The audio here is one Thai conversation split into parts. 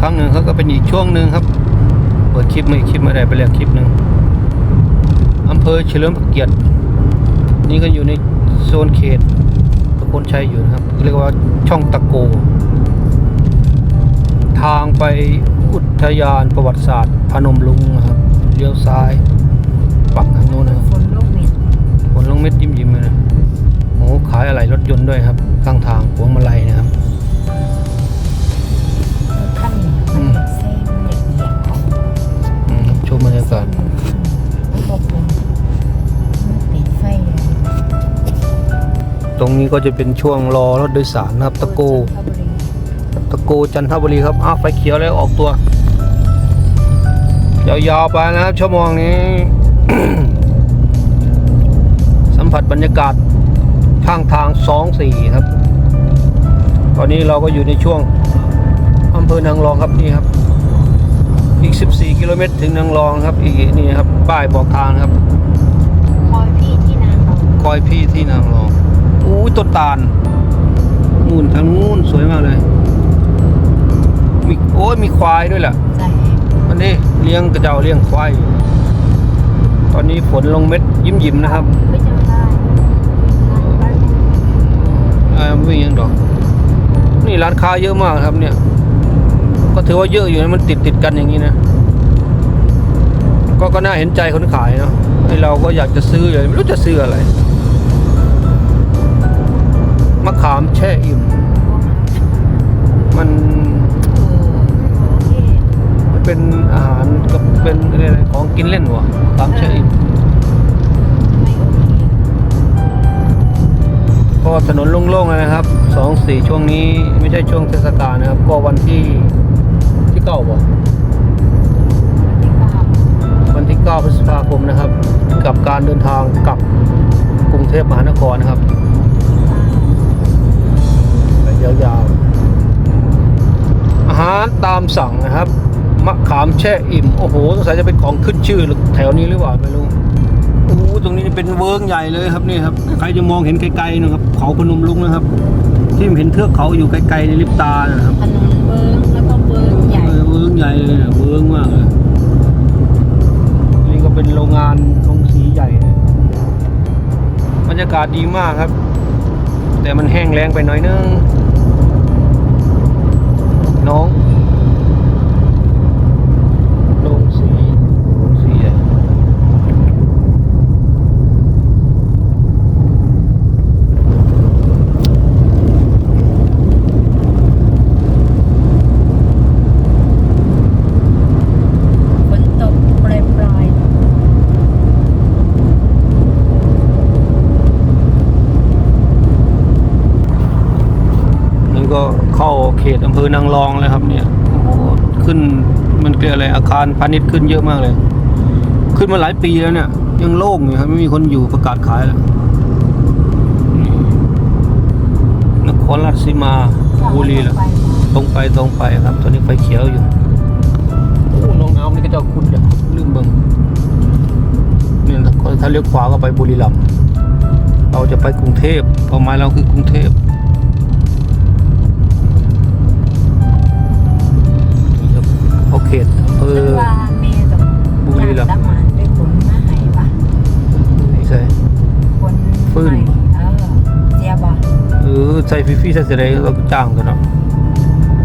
ครั้งหนึ่งเขาก็เป็นอีกช่วงหนึ่งครับ เปิดคลิปมาอีกคลิปมาได้ไปแล้วคลิปหนึ่งอำเภอเฉลิมพระเกียรติ นี่ก็อยู่ในโซนเขตตะโกนชัยอยู่นะครับ เรียกว่าช่องตะโก ทางไปอุทยานประวัติศาสตร์ พนมลุงนะครับเลี้ยวซ้าย ปักทางโน้นนะครับฝนลงเม็ดฝนลงเม็ดยิ้มยิ้มๆเลยนะโอ้ขายอะไรรถยนต์ด้วยครับ ข้างทางพวงมาลัยนะครับ นี้ก็จะเป็นช่วงรอรถโดยสารนะครับตะโกจันทบุรีตะโกจันทบุรีครับอ้าวไฟเขียวแล้วออกตัวยาวๆไปนะครับชั่วโมงนี้ สัมผัสบรรยากาศข้างทางสองสี่ครับ ตอนนี้เราก็อยู่ในช่วงอำเภอนางรองครับนี่ครับ อีก 14 กิโลเมตรถึงนางรองครับ อีกนี่ครับป้ายบอกทางครับ คอยพี่ที่นางรองคอยพี่ที่นางรอง อู้ยต้นตาลนู่นทางนู้นสวยมากเลย มีโอ้ยมีควายด้วยแหละใจอันนี้เลี้ยงกระเจ้าเลี้ยงควายอยู่ตอนนี้ฝนลงเม็ดยิ้มยิ้มๆนะครับไม่จำได้อ่าไม่มีหยังดอก นี่ร้านค้าเยอะมากครับเนี่ย ก็ถือว่าเยอะอยู่นะมันติดติดๆกันอย่างนี้นะก็ก็น่าเห็นใจคนขายเนาะไอเราก็อยากจะซื้อเลยไม่รู้จะซื้ออะไร มะขามแช่อิ่ม มันเคมันเป็นอาหารกับเป็นอะไรของกินเล่นวะมะขามแช่อิ่มก็ถนนโล่งๆเลยนะครับสองสี่ช่วงนี้ไม่ใช่ช่วงเทศกาลนะครับ ก็วันที่ที่เก้าบ่ที่เก้าพฤษภาคมนะครับ กับการเดินทางกลับกรุงเทพมหานครนะครับ ยาวๆ อาหารตามสั่งนะครับ มะขามแช่อิ่ม โอ้โหสงสัยจะเป็นของขึ้นชื่อแถวนี้หรือเปล่าไม่รู้โอ้โหตรงนี้เป็นเวิร์งใหญ่เลยครับนี่ครับ ใครจะมองเห็นไกลๆนะครับ เขาพนมลุงนะครับ ที่เห็นเทือกเขาอยู่ไกลๆในลิบตานะครับถนนเบิ้งแล้วก็เบิ้งใหญ่เออเวิร์งใหญ่เลยอะเวิร์งมากเลยนี่ก็เป็นโรงงานโรงสีใหญ่นะบรรยากาศดีมากครับ แต่มันแห้งแล้งไปหน่อยนึง น้องโรงสีโรงสีใหญ่ ฝนตกปลายปลาย นี่ ก็เข้าเขตอำเภอนางรองแล้วครับเนี่ยโอ้โหขึ้นมันเกิดอะไรอาคารพาณิชย์ขึ้นเยอะมากเลย ขึ้นมาหลายปีแล้วเนี่ย ยังโล่งอยู่ครับไม่มีคนอยู่ประกาศขายแล้วนครราชสีมาบุรีแหละตรงไปตรงไปครับ ตอนนี้ไฟเขียวอยู่โอ้น้องน้ำนี่ก็จะเอาคุณเลยวลืมเบิ่งเนี่ยถ้าถ้าเลี้ยวขวาก็ไปบุรีรัมย์เราจะไปกรุงเทพเป้าหมายเราคือกรุงเทพ ใส่ฟรีๆใส่เสร็จเราก็จ้างกันเนาะ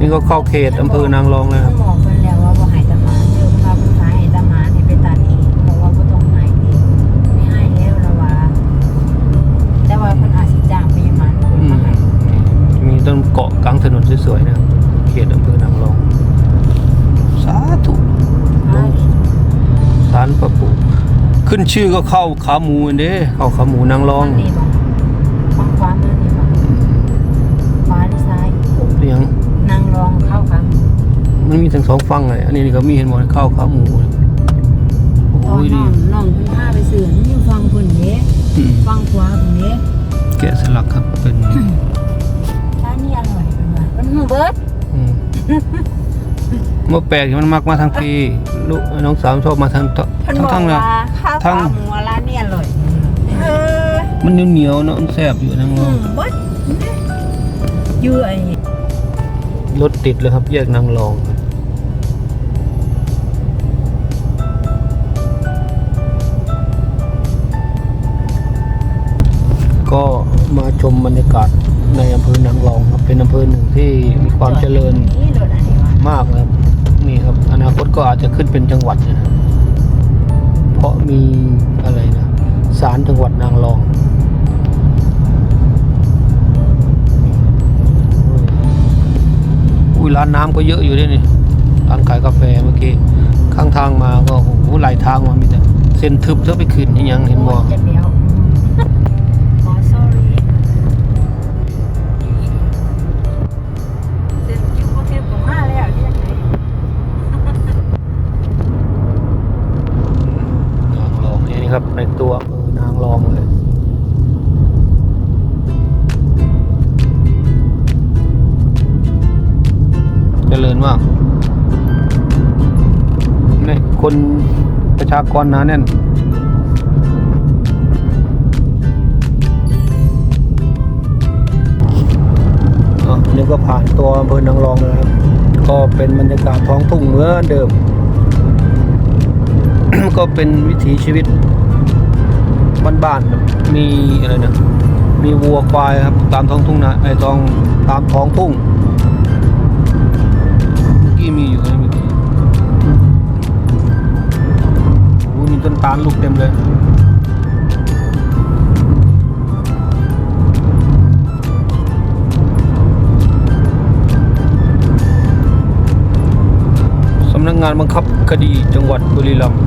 นี่ก็เข้าเขตอำเภอนางรองแล้วครับหมอกเพิ่นแล้วว่าบ่ให้ตะหมานเด้อเพราะว่าเพิ่นขายให้ตะหมานให้ไปตัดเองบอกว่าบ่ต้องให้เองไม่ให้แล้วละว่าแต่ว่าเพิ่นอาจสิจ้างพยาบาลเพิ่นอืมมาให้มีต้นเกาะกลางถนนสวยๆนะครับเขตอำเภอนางรอง สาธุอ้ายสารประปูขึ้นชื่อก็เข้าขาหมูอันเด้เข้าขาหมูนางรอง มันมีทั้งสองฝั่งเลยอันนี้นี่ก็มีเห็นหมดเข้าขาหมูโอ้ตอนยดีน้องน้องเพิ่นพาไปซื้อนี่อยู่ฟังเพิ่นเด้อืมฟังขวาเพิ่นเด้แกะสลักครับเป็นร้านนี้อร่อยเพิ่นว่ามันหูเบิดอืมเมื่อแปลกที่มันมักมาทางพีลูกน้องสาวชอบมาทางตเพิ่นทางบอกทางเลยว่าข้าวทั้ขาง หมูร้านนี้อร่อยเออมันเหนียวๆเนาะมันแซ่บอยู่นางรหูองเบิดอยู่ไอ้รถติดเลยครับแยกนางรองก็ มาชมบรรยากาศในอำเภอนางรองครับ เป็นอำเภอหนึ่งที่มีความเจริญมากครับนี่ครับ อนาคตก็อาจจะขึ้นเป็นจังหวัดนะเพราะมีอะไรนะศาลจังหวัดนางรองอุ้ยร้านน้ำก็เยอะอยู่ด้วยนี่ร้านขายกาแฟเมื่อกี้ข้างทางมาก็โอ้โหไหลทางมามีแต่เส้นทึบเท่าไปขึ้นยังเห็นบ่ เจริญมากนี่คนประชากรหนาแน่นอะนี่ก็ผ่านตัวอำเภอนางรองแล้วครับ ก็เป็นบรรยากาศท้องทุ่งเหมือนเดิม ก็เป็นวิถีชีวิตบ้านๆมีอะไรนะมีวัวควายครับตามท้องทุ่งนาไอ้ท้องตามท้องทุ่ง กี้มีอยู่ไหมเมื่อกี้โอ้นี่ต้นตาลลูกเต็มเลยสำนักงงานบังคับคดีจังหวัดบุรีรัมย์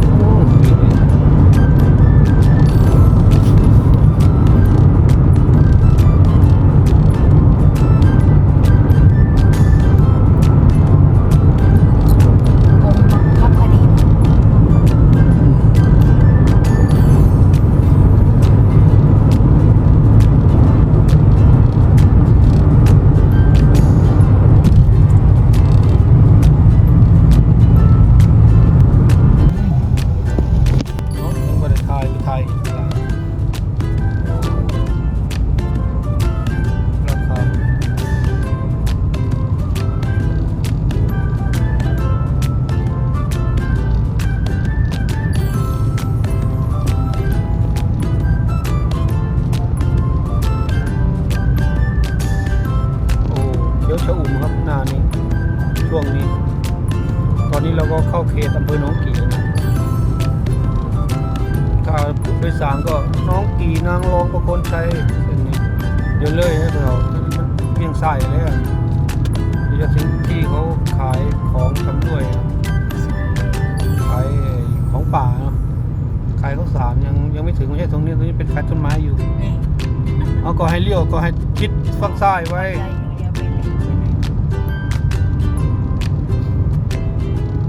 ขายข้าวสารยังยังไม่ถึงไม่ใช่ตรงนี้ตรงนี้เป็นแฟลตต้นไม้อยู่นี่เอาก็ให้เลี้ยวก็ให้ชิดฝั่งซ้ายไว้ใจอยู่เดี๋ยวไปเล่นที่ไหน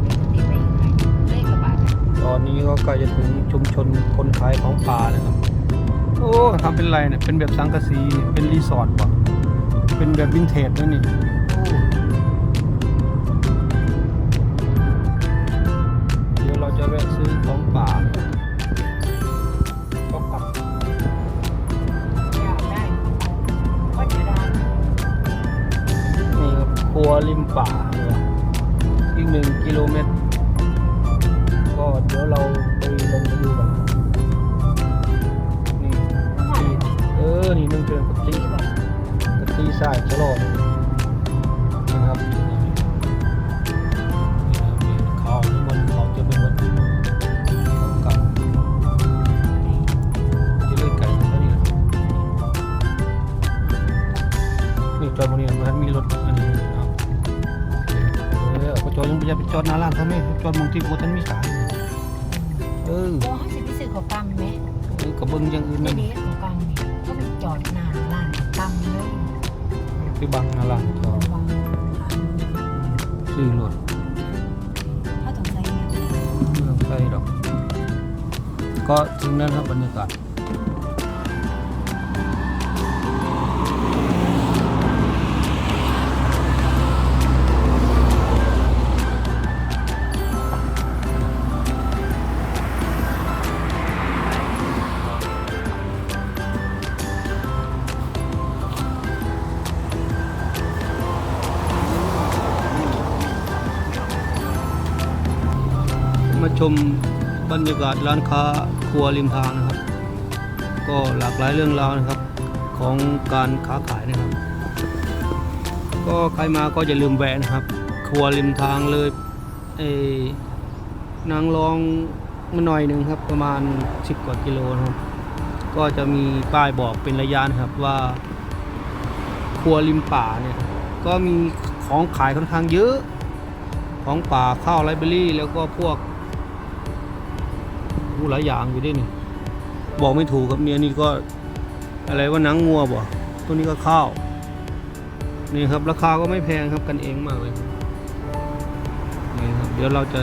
เล่นที่ไปอีกหน่อยเล่นกับบาทตอนนี้ก็ใกล้จะถึงชุมชนคนขายของป่าแล้วครับ โอ้ทำเป็นไรเนี่ยเป็นแบบสังกะสีเป็นรีสอร์ทป่ะเป็นแบบวินเทจด้วยนี่ รัวริมป่าเนี่ยอีกหนึ่งกิโลเมตร ก็เดี๋ยวเราไปลงไปดูกันนี่ที่เออ นี่มันเป็นปกติที่บอกกตีสายชะลอนะครับนี่เขาที่บนเขาจะเป็นวันกับที่เลื่อยไก่ตัวนี้นะนี่จอดบนนี้มันมีรถอันนี้ จอดยังไม่ใช่ไปจอดหน้าร้านเขาไหมจอดมองที่กูท่านมีขายเออโอ้เขาสิไปซื้อของปั๊มไหมเออกระเบื้องอย่างอื่นไม่นั่นดีของปั๊มนี่ก็ไปจอดหน้าร้านปั๊มเลยที่บังหน้าร้านจอดวางซื้อรถถ้าต้องใช้เงินไม่ต้องใช่หรอกก็ถึงนั้นครับบรรยากาศ ชมบรรยากาศร้านค้าครัวริมทางนะครับ ก็หลากหลายเรื่องราวนะครับของการค้าขายนะครับ ก็ใครมาก็อย่าลืมแวะนะครับ ครัวริมทางเลยเอนางรองมาหน่อยหนึ่งครับประมาณ 10 กว่ากิโลนะครับ ก็จะมีป้ายบอกเป็นระยะนะครับว่า ครัวริมป่าเนี่ยก็มีของขายค่อนข้างเยอะ ของป่าข้าวไรเบอรี่แล้วก็พวก ผู้หลายอย่างอยู่ด้วยนี่บอกไม่ถูกครับเนี่ยนี่ก็อะไรว่าหนังงัวบ่ตัวนี้ก็ข้าวนี่ครับราคาก็ไม่แพงครับกันเองมากเลยนี่ครับเดี๋ยวเราจะ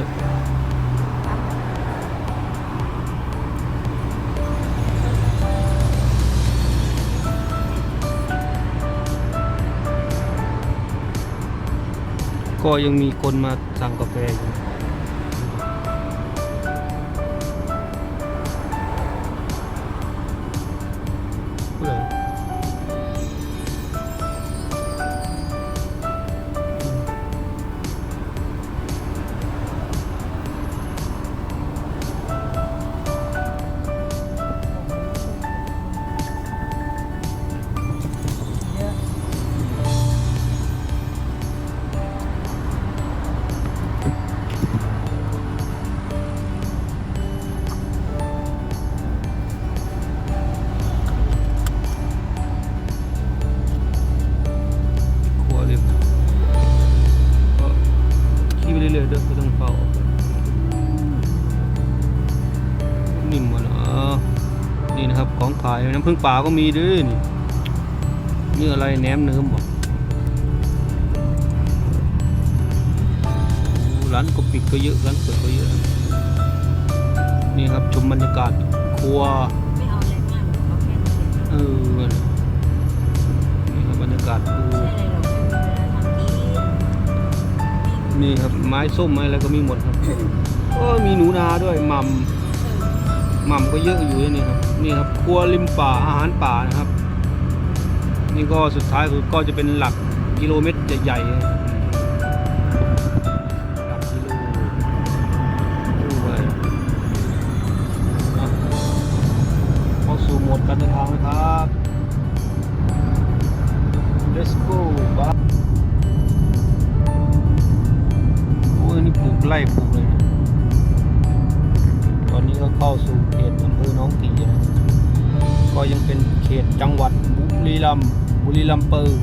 ก็ยังมีคนมาสั่งกาแฟอยู่าย น้ำผึ้งป่าก็มีด้วยนี่นี่อะไรแหนมเนื้อบอกร้านกบปิดก็เยอะร้านเปิดก็เยอะนะนี่ครับชมบรรยากาศครัวไม่เอาอะไรมากเอาแค่นี้เออนี่ครับบรรยากาศดูใช่อะไรหรอกไม่มีเวลาทำกินนี่ครับไม้ส้มไม้อะไรก็มีหมดครับก็มีหนูนาด้วยหม่ำ หม่ำก็เยอะอยู่นี่ครับนี่ครับครัวริมป่าอาหารป่านะครับ นี่ก็สุดท้ายคือก็จะเป็นหลักกิโลเมตรใหญ่ๆหลักกิโลดูไปนะเข้าสู่โหมดการเดินทางนะครับ let's go บ้าโอ้ยนี่ปลูกไร่ปลูก อนนี้ก็เข้าสู่เขตอำเภอหน้องกี่นะก็ยังเป็นเขตจังหวัดบุรีรัมย์บุรีรัมย์เปอร์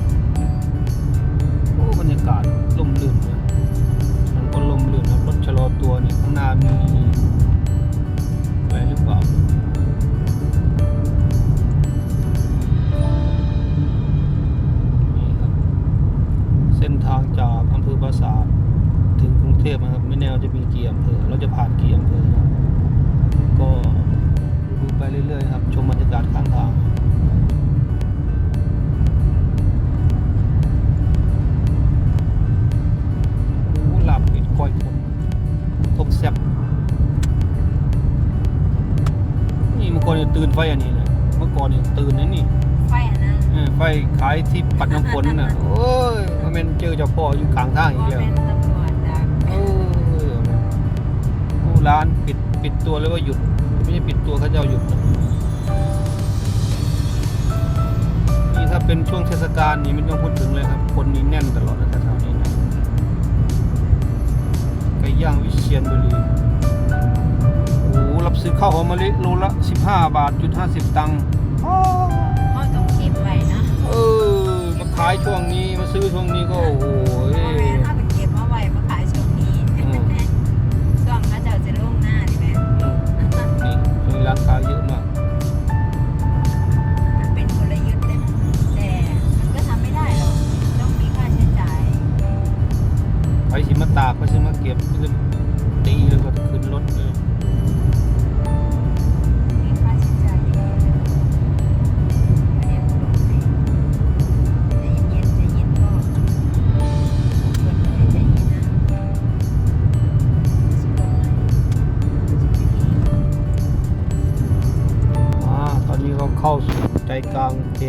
ตื่นไฟอันนี้เลยเมื่อก่อนเนี่ยตื่นนะนี่ไฟอันนั้นเออไฟขายที่ปัดน้ำฝนน่ะโอ้ยมันเป็นเจอเจ้าพ่ออยู่กลางทางอีกว่าเดียวเป็นตำรวจดักเออโอ้ร้านปิดปิดตัวเลยว่าหยุด ไม่ใช่ปิดตัวเขาจะเอาหยุดนะนี่ถ้าเป็นช่วงเทศกาลนี่ไม่ต้องพูดถึงเลยครับ คนนี่แน่นตลอดนะแถวๆนี้นะไก่ย่างวิเชียรบุรีโอ้รับซื้อ ข้าวหอมมะลิโลละ 15 บาทจุด50 ตังค์อ้อเขาต้องเก็บไว้นะเออมาขายช่วงนี้มาซื้อช่วงนี้ก็โอ้โหเพราะแม่ถ้าไปเก็บมาไว้มาขายช่วงนี้อืมช่วงเขาจะจะล่วงหน้าดิแม่นี่ช่วงนี้ร้านค้าเยอะมากมันเป็นกลยุทธ์เลยแต่มันก็ทำไม่ได้หรอกต้องมีค่าใช้จ่ายไปสิมาตากไปสิมาเก็บก็จะตีแล้ว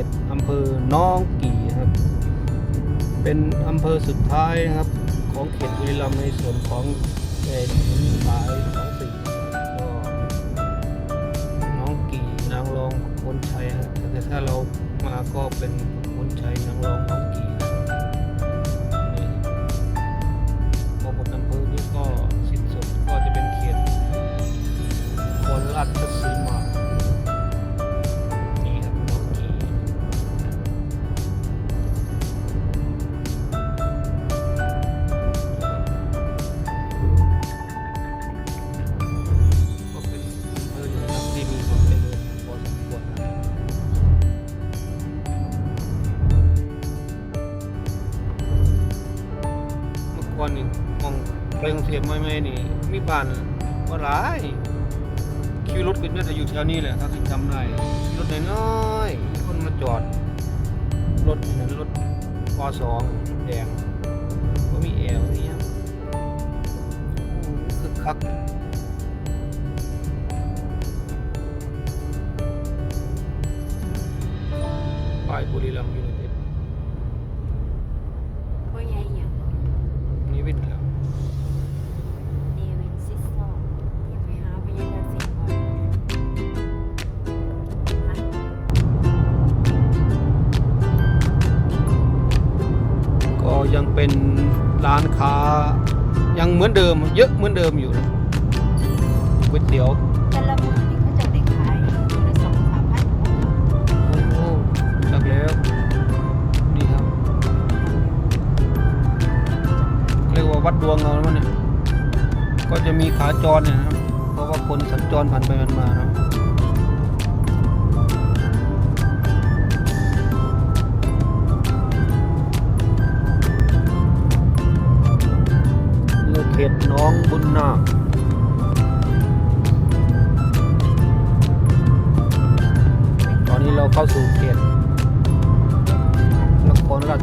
ตอำเภอหน้องกี่ครับ เป็นอำเภอสุดท้ายนะครับ ของเขตบุรีรัมย์ในส่วนของเขตสายสองสี่ก็น้องกี่นางรองคนชัยครับแต่ถ้าเรามาก็เป็นคนชัยนางรองน้อง ไปกรุงเทพไม่ไม่นี่มีบ้านว่าหลายคิวรถก็น่าจะอยู่แถวนี้แหละถ้าที่จำได้รถน้อยๆคนมาจอด รถเหมือนรถปสองแดงก็มีแอลนี่ครับคึกคักป้ายบุรีรัมย์ ร้านค้า ยังเหมือนเดิม เยอะเหมือนเดิมอยู่นะก๋วยเตี๋ยวแต่ละมือนี่เขาจะได้ขายมือละสองสามพันโอ้โหจักแล้วนี่ครับเรียกว่าวัดดวงเอาแล้วมั้งเนี่ยก็จะมีขาจรเนี่ยนะครับเพราะว่าคนสัญจรผ่านไปผ่านมาเนาะ เขตน้องบุญนาคตอนนี้เราเข้าสู่เขตนครราช